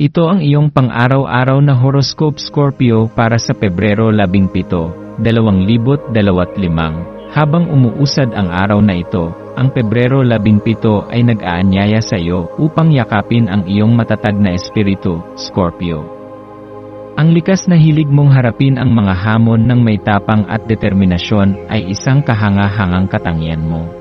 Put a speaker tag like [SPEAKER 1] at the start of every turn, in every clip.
[SPEAKER 1] Ito ang iyong pang-araw-araw na horoscope Scorpio para sa Pebrero 17, 2025. Habang umuusad ang araw na ito, ang Pebrero 17 ay nag-aanyaya sa iyo upang yakapin ang iyong matatag na espiritu, Scorpio. Ang likas na hilig mong harapin ang mga hamon ng may tapang at determinasyon ay isang kahanga-hangang katangian mo.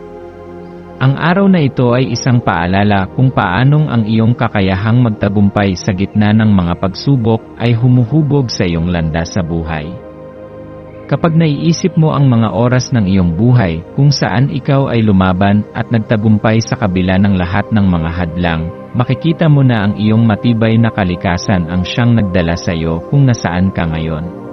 [SPEAKER 1] Ang araw na ito ay isang paalala kung paanong ang iyong kakayahang magtagumpay sa gitna ng mga pagsubok ay humuhubog sa iyong landas sa buhay. Kapag naiisip mo ang mga oras ng iyong buhay kung saan ikaw ay lumaban at nagtagumpay sa kabila ng lahat ng mga hadlang, makikita mo na ang iyong matibay na kalikasan ang siyang nagdala sa iyo kung nasaan ka ngayon.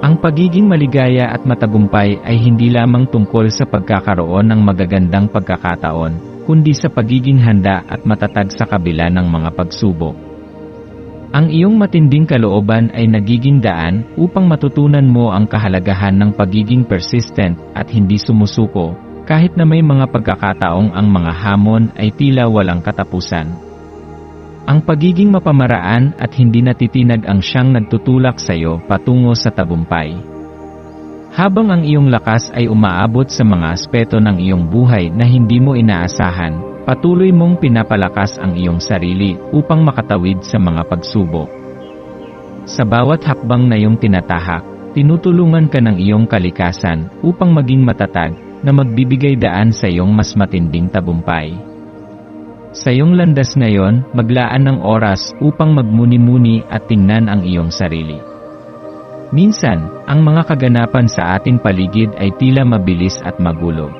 [SPEAKER 1] Ang pagiging maligaya at matagumpay ay hindi lamang tungkol sa pagkakaroon ng magagandang pagkakataon, kundi sa pagiging handa at matatag sa kabila ng mga pagsubok. Ang iyong matinding kalooban ay nagiging daan upang matutunan mo ang kahalagahan ng pagiging persistent at hindi sumusuko, kahit na may mga pagkakataong ang mga hamon ay tila walang katapusan. Ang pagiging mapamaraan at hindi natitinag ang siyang nagtutulak sa iyo patungo sa tagumpay. Habang ang iyong lakas ay umaabot sa mga aspeto ng iyong buhay na hindi mo inaasahan, patuloy mong pinapalakas ang iyong sarili upang makatawid sa mga pagsubok. Sa bawat hakbang na iyong tinatahak, tinutulungan ka ng iyong kalikasan upang maging matatag na magbibigay daan sa iyong mas matinding tagumpay. Sa iyong landas ngayon, maglaan ng oras upang magmuni-muni at tingnan ang iyong sarili. Minsan, ang mga kaganapan sa ating paligid ay tila mabilis at magulo.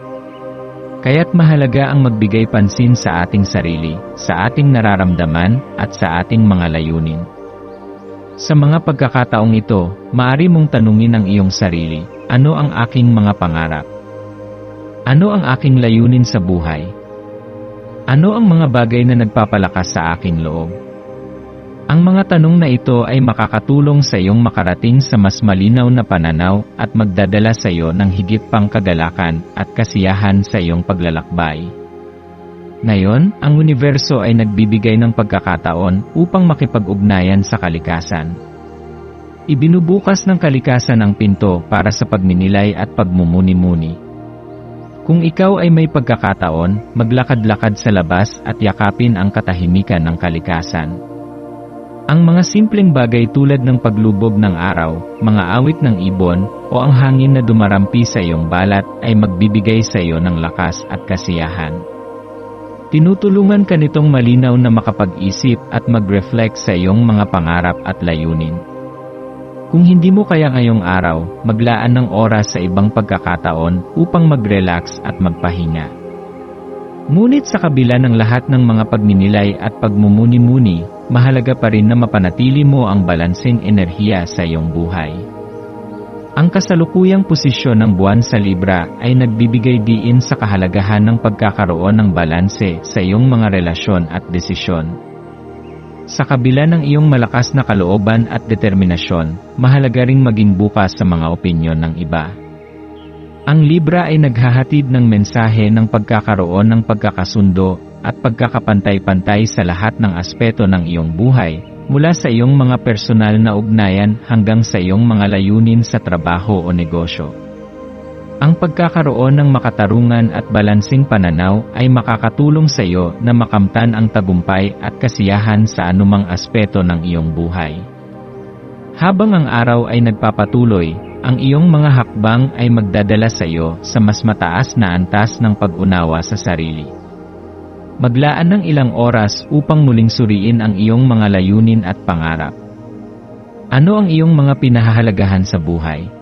[SPEAKER 1] Kaya't mahalaga ang magbigay pansin sa ating sarili, sa ating nararamdaman, at sa ating mga layunin. Sa mga pagkakataong ito, maari mong tanungin ang iyong sarili, ano ang aking mga pangarap? Ano ang aking layunin sa buhay? Ano ang mga bagay na nagpapalakas sa aking loob? Ang mga tanong na ito ay makakatulong sa iyong makarating sa mas malinaw na pananaw at magdadala sa iyo ng higit pang kagalakan at kasiyahan sa iyong paglalakbay. Ngayon, ang universo ay nagbibigay ng pagkakataon upang makipag-ugnayan sa kalikasan. Ibinubukas ng kalikasan ang pinto para sa pagninilay at pagmumuni-muni. Kung ikaw ay may pagkakataon, maglakad-lakad sa labas at yakapin ang katahimikan ng kalikasan. Ang mga simpleng bagay tulad ng paglubog ng araw, mga awit ng ibon, o ang hangin na dumarampi sa iyong balat ay magbibigay sa iyo ng lakas at kasiyahan. Tinutulungan ka nitong malinaw na makapag-isip at mag-reflect sa iyong mga pangarap at layunin. Kung hindi mo kaya ngayong araw, maglaan ng oras sa ibang pagkakataon upang mag-relax at magpahinga. Ngunit sa kabila ng lahat ng mga pagninilay at pagmumuni-muni, mahalaga pa rin na mapanatili mo ang balanseng enerhiya sa iyong buhay. Ang kasalukuyang posisyon ng buwan sa Libra ay nagbibigay diin sa kahalagahan ng pagkakaroon ng balanse sa iyong mga relasyon at desisyon. Sa kabila ng iyong malakas na kalooban at determinasyon, mahalaga ring maging bukas sa mga opinyon ng iba. Ang Libra ay naghahatid ng mensahe ng pagkakaroon ng pagkakasundo at pagkakapantay-pantay sa lahat ng aspeto ng iyong buhay, mula sa iyong mga personal na ugnayan hanggang sa iyong mga layunin sa trabaho o negosyo. Ang pagkakaroon ng makatarungan at balansing pananaw ay makakatulong sa iyo na makamtan ang tagumpay at kasiyahan sa anumang aspeto ng iyong buhay. Habang ang araw ay nagpapatuloy, ang iyong mga hakbang ay magdadala sa iyo sa mas mataas na antas ng pag-unawa sa sarili. Maglaan ng ilang oras upang muling suriin ang iyong mga layunin at pangarap. Ano ang iyong mga pinahahalagahan sa buhay?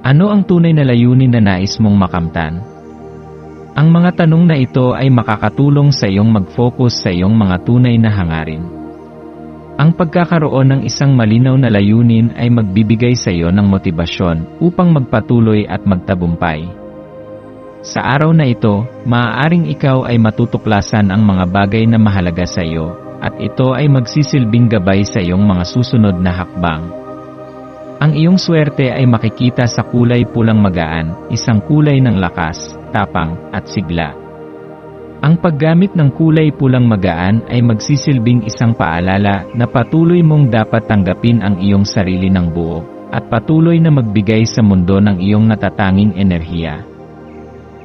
[SPEAKER 1] Ano ang tunay na layunin na nais mong makamtan? Ang mga tanong na ito ay makakatulong sa iyong mag-focus sa iyong mga tunay na hangarin. Ang pagkakaroon ng isang malinaw na layunin ay magbibigay sa iyo ng motibasyon upang magpatuloy at magtabumpay. Sa araw na ito, maaaring ikaw ay matutuklasan ang mga bagay na mahalaga sa iyo, at ito ay magsisilbing gabay sa iyong mga susunod na hakbang. Ang iyong swerte ay makikita sa kulay pulang magaan, isang kulay ng lakas, tapang, at sigla. Ang paggamit ng kulay pulang magaan ay magsisilbing isang paalala na patuloy mong dapat tanggapin ang iyong sarili ng buo, at patuloy na magbigay sa mundo ng iyong natatanging enerhiya.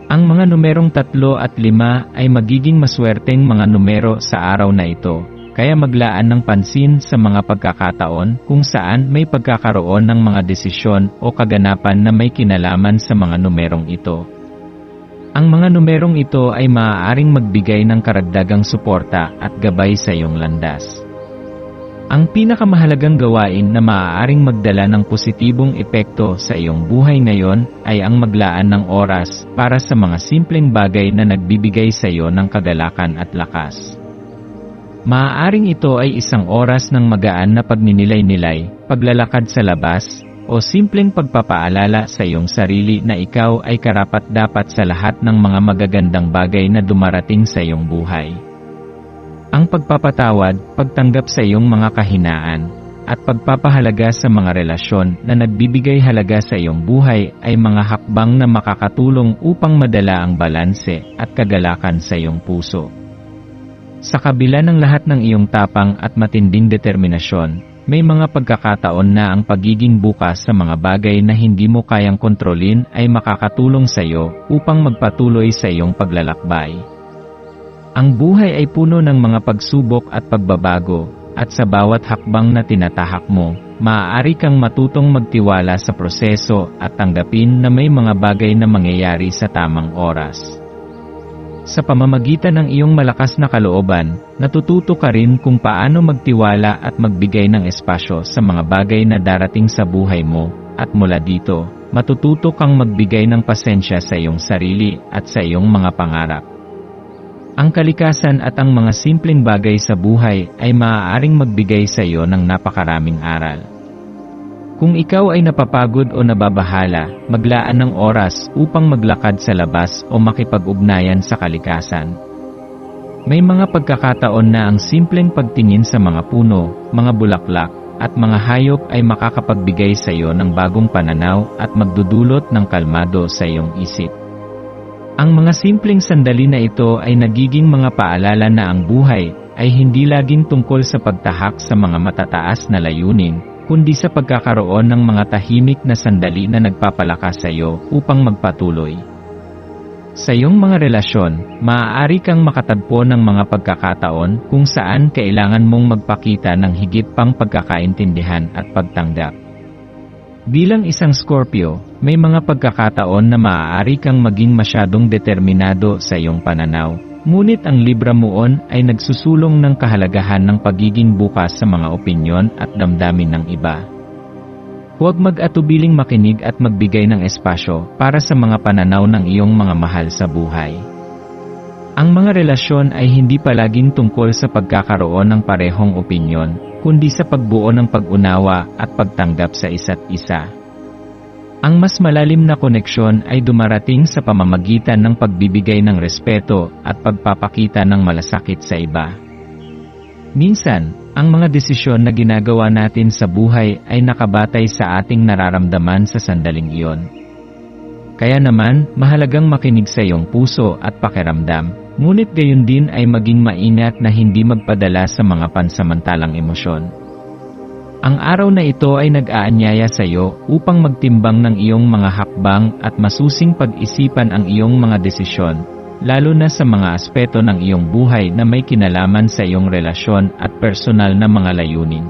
[SPEAKER 1] Ang mga numerong tatlo at lima ay magiging maswerteng mga numero sa araw na ito, kaya maglaan ng pansin sa mga pagkakataon kung saan may pagkakaroon ng mga desisyon o kaganapan na may kinalaman sa mga numerong ito. Ang mga numerong ito ay maaaring magbigay ng karagdagang suporta at gabay sa iyong landas. Ang pinakamahalagang gawain na maaaring magdala ng positibong epekto sa iyong buhay ngayon ay ang maglaan ng oras para sa mga simpleng bagay na nagbibigay sa iyo ng kagalakan at lakas. Maaaring ito ay isang oras ng magaan na pagninilay-nilay, paglalakad sa labas, o simpleng pagpapaalala sa iyong sarili na ikaw ay karapat-dapat sa lahat ng mga magagandang bagay na dumarating sa iyong buhay. Ang pagpapatawad, pagtanggap sa iyong mga kahinaan, at pagpapahalaga sa mga relasyon na nagbibigay halaga sa iyong buhay ay mga hakbang na makakatulong upang madala ang balanse at kagalakan sa iyong puso. Sa kabila ng lahat ng iyong tapang at matinding determinasyon, may mga pagkakataon na ang pagiging bukas sa mga bagay na hindi mo kayang kontrolin ay makakatulong sa iyo upang magpatuloy sa iyong paglalakbay. Ang buhay ay puno ng mga pagsubok at pagbabago, at sa bawat hakbang na tinatahak mo, maaari kang matutong magtiwala sa proseso at tanggapin na may mga bagay na mangyayari sa tamang oras. Sa pamamagitan ng iyong malakas na kalooban, natututo ka rin kung paano magtiwala at magbigay ng espasyo sa mga bagay na darating sa buhay mo, at mula dito, matututo kang magbigay ng pasensya sa iyong sarili at sa iyong mga pangarap. Ang kalikasan at ang mga simpleng bagay sa buhay ay maaaring magbigay sa iyo ng napakaraming aral. Kung ikaw ay napapagod o nababahala, maglaan ng oras upang maglakad sa labas o makipag-ugnayan sa kalikasan. May mga pagkakataon na ang simpleng pagtingin sa mga puno, mga bulaklak, at mga hayop ay makakapagbigay sa iyo ng bagong pananaw at magdudulot ng kalmado sa iyong isip. Ang mga simpleng sandali na ito ay nagiging mga paalala na ang buhay ay hindi laging tungkol sa pagtahak sa mga matataas na layunin, kundi sa pagkakaroon ng mga tahimik na sandali na nagpapalakas sa iyo upang magpatuloy. Sa iyong mga relasyon, maaari kang makatagpo ng mga pagkakataon kung saan kailangan mong magpakita ng higit pang pagkakaintindihan at pagtanggap. Bilang isang Scorpio, may mga pagkakataon na maaari kang maging masyadong determinado sa iyong pananaw, Ngunit ang Libra Muon ay nagsusulong ng kahalagahan ng pagiging bukas sa mga opinyon at damdamin ng iba. Huwag mag-atubiling makinig at magbigay ng espasyo para sa mga pananaw ng iyong mga mahal sa buhay. Ang mga relasyon ay hindi palaging tungkol sa pagkakaroon ng parehong opinyon, kundi sa pagbuo ng pag-unawa at pagtanggap sa isa't isa. Ang mas malalim na koneksyon ay dumarating sa pamamagitan ng pagbibigay ng respeto at pagpapakita ng malasakit sa iba. Minsan, ang mga desisyon na ginagawa natin sa buhay ay nakabatay sa ating nararamdaman sa sandaling iyon. Kaya naman, mahalagang makinig sa iyong puso at pakiramdam, ngunit gayon din ay maging maingat na hindi magpadala sa mga pansamantalang emosyon. Ang araw na ito ay nag-aanyaya sa iyo upang magtimbang ng iyong mga hakbang at masusing pag-isipan ang iyong mga desisyon, lalo na sa mga aspeto ng iyong buhay na may kinalaman sa iyong relasyon at personal na mga layunin.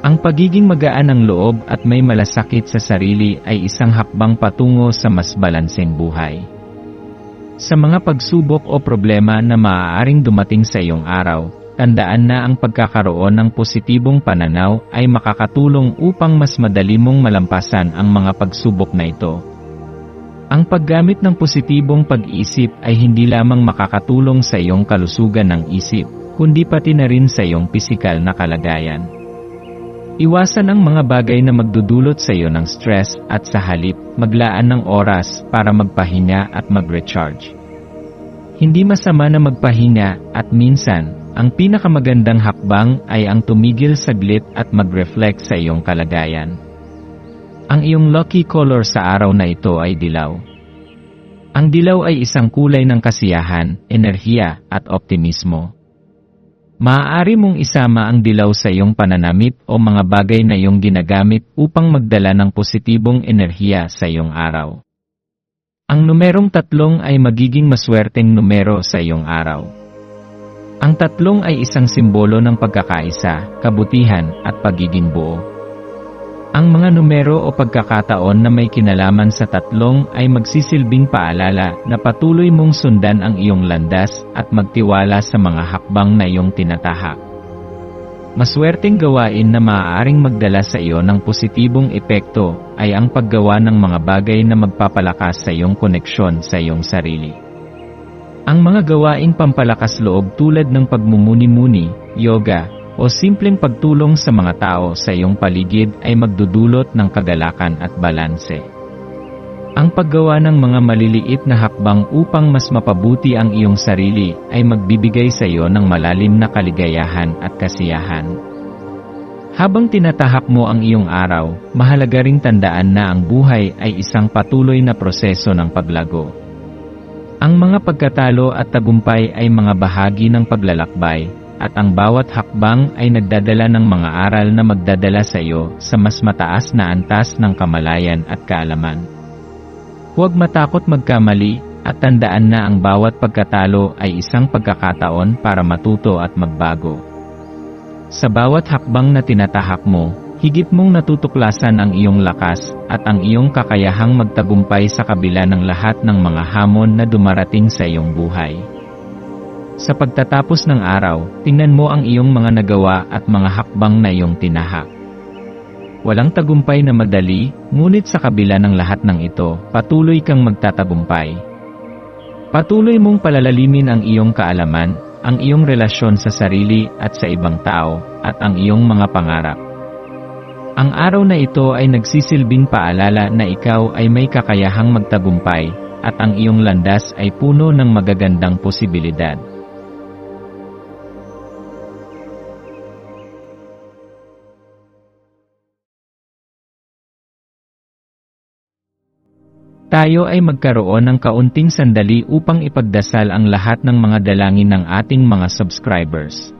[SPEAKER 1] Ang pagiging magaan ng loob at may malasakit sa sarili ay isang hakbang patungo sa mas balanseng buhay. Sa mga pagsubok o problema na maaaring dumating sa iyong araw, tandaan na ang pagkakaroon ng positibong pananaw ay makakatulong upang mas madali mong malampasan ang mga pagsubok na ito. Ang paggamit ng positibong pag-iisip ay hindi lamang makakatulong sa iyong kalusugan ng isip, kundi pati na rin sa iyong pisikal na kalagayan. Iwasan ang mga bagay na magdudulot sa iyo ng stress at sa halip, maglaan ng oras para magpahinga at mag-recharge. Hindi masama na magpahinga at minsan, ang pinakamagandang hakbang ay ang tumigil saglit at mag-reflect sa iyong kalagayan. Ang iyong lucky color sa araw na ito ay dilaw. Ang dilaw ay isang kulay ng kasiyahan, enerhiya, at optimismo. Maaari mong isama ang dilaw sa iyong pananamit o mga bagay na iyong ginagamit upang magdala ng positibong enerhiya sa iyong araw. Ang numerong tatlong ay magiging maswerteng numero sa iyong araw. Ang tatlong ay isang simbolo ng pagkakaisa, kabutihan, at pagiging buo. Ang mga numero o pagkakataon na may kinalaman sa tatlong ay magsisilbing paalala na patuloy mong sundan ang iyong landas at magtiwala sa mga hakbang na iyong tinatahak. Maswerteng gawain na maaaring magdala sa iyo ng positibong epekto ay ang paggawa ng mga bagay na magpapalakas sa iyong koneksyon sa iyong sarili. Ang mga gawaing pampalakas loob tulad ng pagmumuni-muni, yoga, o simpleng pagtulong sa mga tao sa iyong paligid ay magdudulot ng kagalakan at balanse. Ang paggawa ng mga maliliit na hakbang upang mas mapabuti ang iyong sarili ay magbibigay sa iyo ng malalim na kaligayahan at kasiyahan. Habang tinatahak mo ang iyong araw, mahalaga ring tandaan na ang buhay ay isang patuloy na proseso ng paglago. Ang mga pagkatalo at tagumpay ay mga bahagi ng paglalakbay, at ang bawat hakbang ay nagdadala ng mga aral na magdadala sa iyo sa mas mataas na antas ng kamalayan at kaalaman. Huwag matakot magkamali at tandaan na ang bawat pagkatalo ay isang pagkakataon para matuto at magbago. Sa bawat hakbang na tinatahak mo, higit mong natutuklasan ang iyong lakas at ang iyong kakayahang magtagumpay sa kabila ng lahat ng mga hamon na dumarating sa iyong buhay. Sa pagtatapos ng araw, tingnan mo ang iyong mga nagawa at mga hakbang na iyong tinahak. Walang tagumpay na madali, ngunit sa kabila ng lahat ng ito, patuloy kang magtatagumpay. Patuloy mong palalalimin ang iyong kaalaman, ang iyong relasyon sa sarili at sa ibang tao, at ang iyong mga pangarap. Ang araw na ito ay nagsisilbing paalala na ikaw ay may kakayahang magtagumpay, at ang iyong landas ay puno ng magagandang posibilidad. Tayo ay magkaroon ng kaunting sandali upang ipagdasal ang lahat ng mga dalangin ng ating mga subscribers,